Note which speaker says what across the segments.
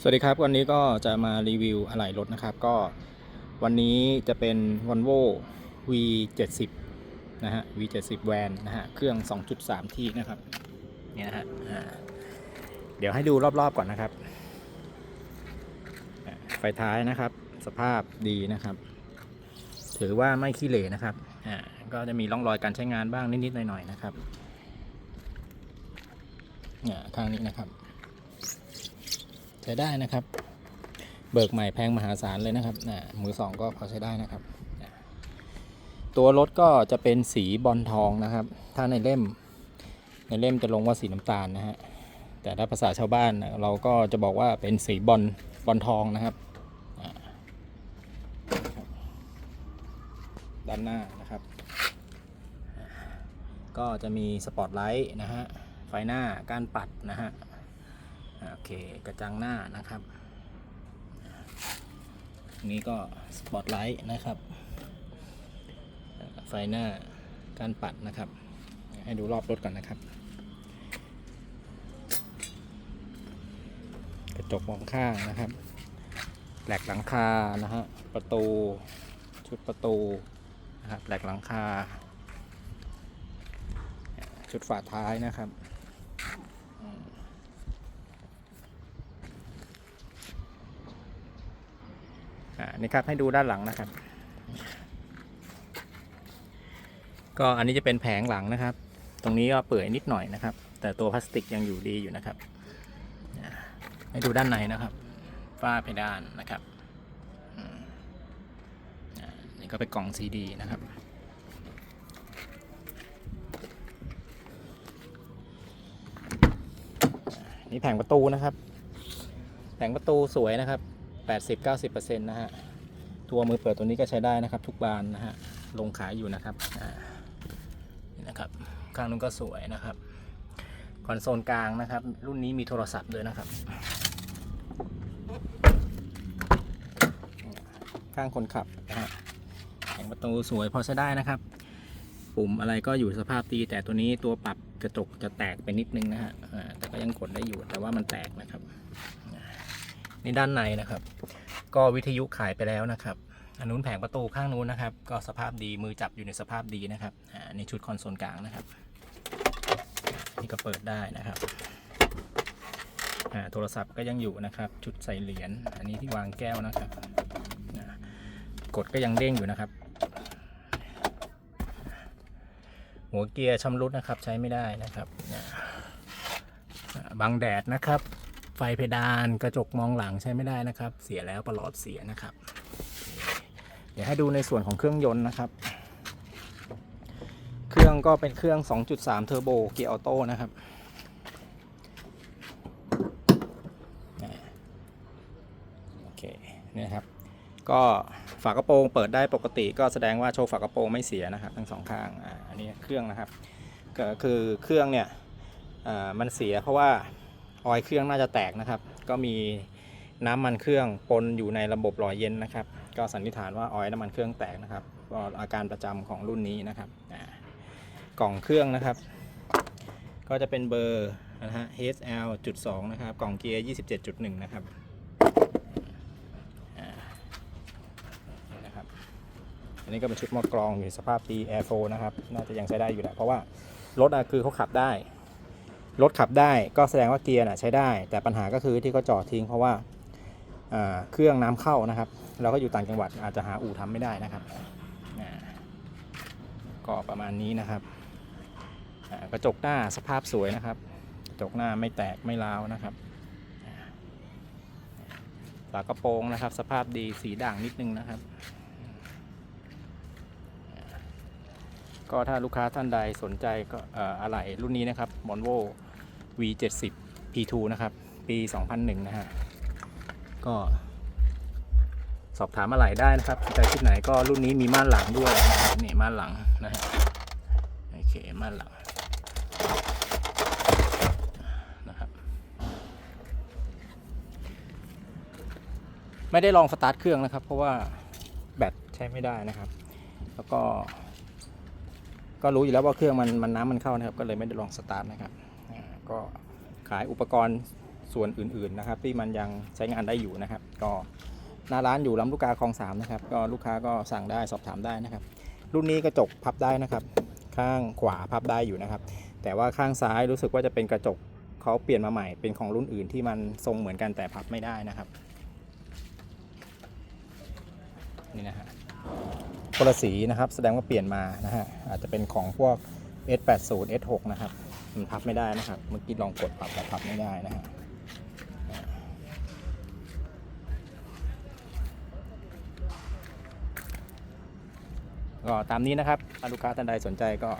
Speaker 1: สวัสดีครับ วันนี้ก็จะมารีวิวอะไหล่รถนะครับ ก็วันนี้จะเป็น Volvo V70 นะฮะ V70 Van นะฮะ เครื่อง 2.3 ที่นะครับ เนี่ยนะฮะเดี๋ยวให้ดูรอบๆก่อนนะครับ ไฟท้ายนะครับ สภาพดีนะครับ ถือว่าไม่ขี้เหร่นะครับ อ่า ก็จะมีร่องรอยการใช้งานบ้างนิดๆหน่อยๆนะครับ เนี่ยข้างนี้นะครับ ช้ได้นะครับ เบิกใหม่แพงมหาศาลเลยนะครับนะมือสองก็พอใช้ได้นะครับนะตัวรถก็จะเป็นสีบอลทองนะครับ ถ้าในเล่ม ในเล่มจะลงว่าสีน้ำตาลนะฮะ แต่ถ้าภาษาชาวบ้านนะเราก็จะบอกว่าเป็นสีบอลบอลทองนะครับ ด้านหน้านะครับ ก็จะมีสปอตไลท์นะฮะ ไฟหน้า กานปัดนะฮะ โอเคกระจังหน้านะครับ นี่ก็สปอตไลท์นะครับ ไฟหน้าการปัดนะครับ ให้ดูรอบรถก่อนนะครับ กระจกมองข้างนะครับแหลกหลังคานะฮะประตูชุดประตูนะครับแหลกหลังคา ชุดฝาท้ายนะครับ อ่านี่ครับให้ดูด้านหลังนะครับ ก็อันนี้จะเป็นแผงหลังนะครับ ตรงนี้ก็เปื่อยนิดหน่อยนะครับ แต่ตัวพลาสติกยังอยู่ดีอยู่นะครับอ่าให้ดูด้านในนะครับ ฝ้าเพดานนะครับนี่ก็เป็นกล่องซีดีนะครับนี่แผงประตูนะครับ แผงประตูสวยนะครับ 80-90%นะฮะ ตัวมือเปิดตัวนี้ก็ใช้ได้นะครับ ทุกบานนะฮะ ลงขายอยู่นะครับนี่นะครับข้างนู้นก็สวยนะครับ คอนโซลกลางนะครับ รุ่นนี้มีโทรศัพท์ด้วยนะครับ ข้างคนขับนะฮะแผงประตูสวยพอใช้ได้นะครับปุ่มอะไรก็อยู่สภาพดีแต่ตัวนี้ตัวปรับกระจกจะแตกไปนิดนึงนะฮะแต่ก็ยังกดได้อยู่แต่ว่ามันแตกนะครับ นี่ด้านในนะครับ ก็วิทยุขายไปแล้วนะครับอันนู้นแผงประตูข้างนู้นนะครับ ก็สภาพดีมือจับอยู่ในสภาพดีนะครับอ่านี่ชุดคอนโซลกลางนะครับ นี่ก็เปิดได้นะครับโทรศัพท์ก็ยังอยู่นะครับ ชุดใส่เหรียญอันนี้ที่วางแก้วนะครับกดก็ยังเด้งอยู่นะครับ หัวเกียร์ชำรุดนะครับใช้ไม่ได้นะครับบังแดดนะครับ ไฟเพดานกระจกมองหลังใช้ไม่ได้นะครับ เสียแล้วประหลอดเสียนะครับ เดี๋ยวให้ดูในส่วนของเครื่องยนต์นะครับ เครื่องก็เป็นเครื่อง 2.3 เทอร์โบเกียร์ออโต้นะครับโอเคเนี่ยนะครับ ก็ฝากระโปรงเปิดได้ปกติ ก็แสดงว่าโชว์ฝากระโปรงไม่เสียนะครับ ทั้งสองข้างอันนี้เครื่องนะครับ ก็คือเครื่องเนี่ยมันเสียเพราะว่า ออยเครื่องน่าจะแตกนะครับ ก็มีน้ำมันเครื่องปนอยู่ในระบบหล่อเย็นนะครับ ก็สันนิษฐานว่าออยน้ำมันเครื่องแตกนะครับก็อาการประจำของรุ่นนี้นะครับกล่องเครื่องนะครับ ก็จะเป็นเบอร์นะฮะ HL จุด2นะครับ กล่องเกียร์ 27.1 นะครับนะครับ อันนี้ก็เป็นชุดมอกรองอยู่สภาพดี Air 4นะครับ น่าจะยังใช้ได้อยู่แหละ เพราะว่ารถคือเขาขับได้ รถขับได้ก็แสดงว่าเกียร์น่ะใช้ได้ แต่ปัญหาก็คือที่เขาจอดทิ้งเพราะว่าเครื่องน้ำเข้านะครับ เราก็อยู่ต่างจังหวัดอาจจะหาอู่ทำไม่ได้นะครับก็ประมาณนี้นะครับกระจกหน้าสภาพสวยนะครับ กระจกหน้าไม่แตกไม่ร้าวนะครับฝากระโปรงนะครับ สภาพดีสีด่างนิดนึงนะครับ ก็ถ้าลูกค้าท่านใดสนใจก็อะไหล่รุ่นนี้นะครับ Volvo V70 P2 นะครับ ปี 2001 นะฮะ ก็ สอบถามอะไหล่ได้นะครับแต่ที่ไหนก็รุ่นนี้มีม่านหลังด้วยนะนี่ม่านหลังนะฮะโอเคม่านหลังนะครับไม่ได้ลองสตาร์ทเครื่องนะครับ เพราะว่าแบตใช้ไม่ได้นะครับ แล้วก็ก็รู้อยู่แล้วว่าเครื่องมันมันน้ำมันเข้านะครับ ก็เลยไม่ได้ลองสตาร์ทนะครับ ก็ขายอุปกรณ์ส่วนอื่นๆนะครับ ที่มันยังใช้งานได้อยู่นะครับ ก็หน้าร้านอยู่ลำลูกกาคลองสามนะครับ ก็ลูกค้าก็สั่งได้สอบถามได้นะครับ รุ่นนี้กระจกพับได้นะครับ ข้างขวาพับได้อยู่นะครับ แต่ว่าข้างซ้ายรู้สึกว่าจะเป็นกระจกเขาเปลี่ยนมาใหม่เป็นของรุ่นอื่นที่มันทรงเหมือนกันแต่พับไม่ได้นะครับ นี่นะฮะคนละสีนะครับ แสดงว่าเปลี่ยนมานะฮะอาจจะเป็นของพวก S80 S6 นะครับ มันพับไม่ได้นะครับ เมื่อกี้ลองกดปรับแต่พับไม่ได้นะฮะก็ตามนี้นะครับลูกค้าท่านใดสนใจก็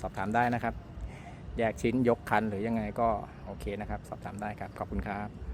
Speaker 1: สอบถามได้นะครับ แยกชิ้นยกคันหรือยังไงก็โอเคนะครับ สอบถามได้ครับ ขอบคุณครับ